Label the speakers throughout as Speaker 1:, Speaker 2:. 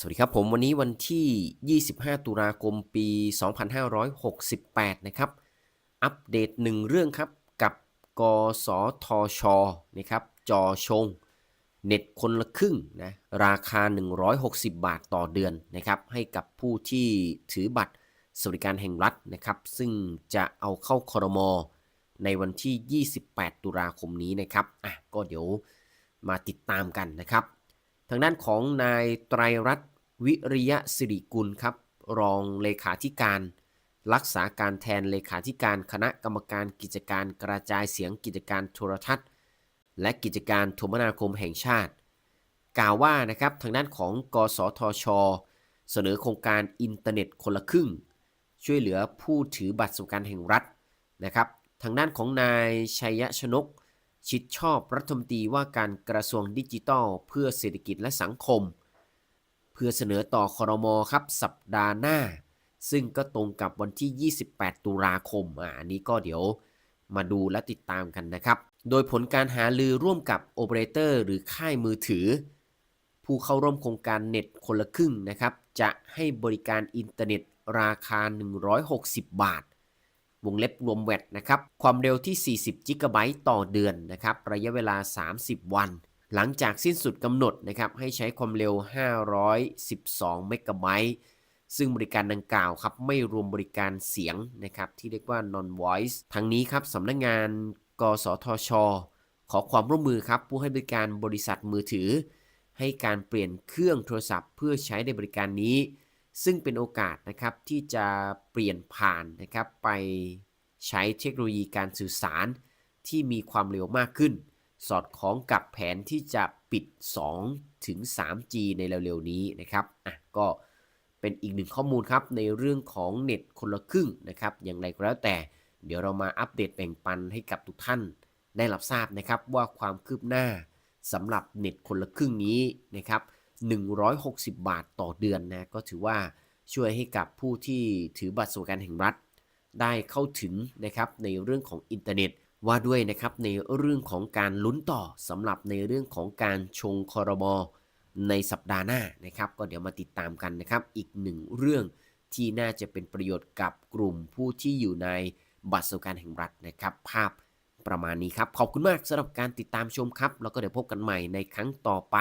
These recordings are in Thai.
Speaker 1: สวัสดีครับผมวันนี้วันที่ 25 ตุลาคมปี 2568 นะครับ อัปเดตหนึ่งเรื่องครับ กับกสทชนะครับจอชง เน็ตคนละครึ่งนะราคา 160 บาทต่อเดือนนะครับให้กับผู้ที่ถือบัตรสวัสดิการแห่งรัฐนะครับ ซึ่งจะเอาเข้าครมในวันที่ 28 ตุลาคมนี้นะครับอะก็เดี๋ยวมาติดตามกันนะครับ ทางด้านของนายไตรรัตน์วิริยะสิริกุลครับ รองเลขาธิการ รักษาการแทนเลขาธิการคณะกรรมการกิจการกระจายเสียงกิจการโทรทัศน์ และกิจการโทรนาคมแห่งชาติ กล่าวว่านะครับทางด้านของกสทช เสนอโครงการอินเทอร์เน็ตคนละครึ่ง ช่วยเหลือผู้ถือบัตรสวัสดิการแห่งรัฐนะครับทางด้านของนายชัยชนก ชิดชอบรัฐมนตรีว่าการกระทรวงดิจิทัล เพื่อเศรษฐกิจและสังคม เพื่อเสนอต่อคอรมอครับสัปดาห์หน้า ซึ่งก็ตรงกับวันที่ 28 ตุลาคมอ่านนี้ก็เดี๋ยวมาดูและติดตามกันนะครับ โดยผลการหาลือร่วมกับโอเปอเรเตอร์หรือค่ายมือถือ ผู้เข้าร่วมโครงการเน็ตคนละครึ่งนะครับ จะให้บริการอินเทอร์เน็ตราคา 160 บาท วงเล็บรวมแวดนะครับ ความเร็วที่ 40จิกะไบต์ต่อเดือนนะครับ ระยะเวลา 30 วัน หลังจากสิ้นสุดกำหนดนะครับ ให้ใช้ความเร็ว 512 เมกะไบต์ซึ่งบริการดังกล่าวครับ ไม่รวมบริการเสียงนะครับ ที่เรียกว่า non voice ทั้งนี้ครับสำนักงงาน กสทช ขอความร่วมมือครับผู้ให้บริการบริษัทมือถือ ให้การเปลี่ยนเครื่องโทรศัพท์ เพื่อใช้ในบริการนี้ ซึ่งเป็นโอกาสนะครับที่จะเปลี่ยนผ่านนะครับไปใช้เทคโนโลยีการสื่อสารที่มีความเร็วมากขึ้น สอดคล้องกับแผนที่จะปิด 2 ถึง 3G ในเร็วๆ นี้นะครับอะก็เป็นอีกหนึ่งข้อมูลครับในเรื่องของเน็ตคนละครึ่งนะครับ อย่างไรก็แล้วแต่ เดี๋ยวเรามาอัปเดตแบ่งปันให้กับทุกท่านได้รับทราบนะครับว่าความคืบหน้าสำหรับเน็ตคนละครึ่งนี้นะครับ 160 บาทต่อเดือนนะก็ถือว่าช่วยให้กับผู้ที่ถือบัตรสวัสดิการแห่งรัฐ ได้เข้าถึงนะครับในเรื่องของอินเทอร์เน็ตว่าด้วยนะครับในเรื่องของการลุ้นต่อสำหรับในเรื่องของการชงคอรมอในสัปดาห์หน้านะครับ ก็เดี๋ยวมาติดตามกันนะครับ อีกหนึ่งเรื่องที่น่าจะเป็นประโยชน์กับกลุ่มผู้ที่อยู่ในบัตรสวัสดิการแห่งรัฐนะครับ ภาพประมาณนี้ครับ ขอบคุณมากสำหรับการติดตามชมครับ แล้วก็เดี๋ยวพบกันใหม่ในครั้งต่อไป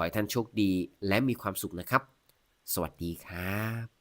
Speaker 1: ขอให้ท่านโชคดีและมีความสุขนะครับ สวัสดีครับ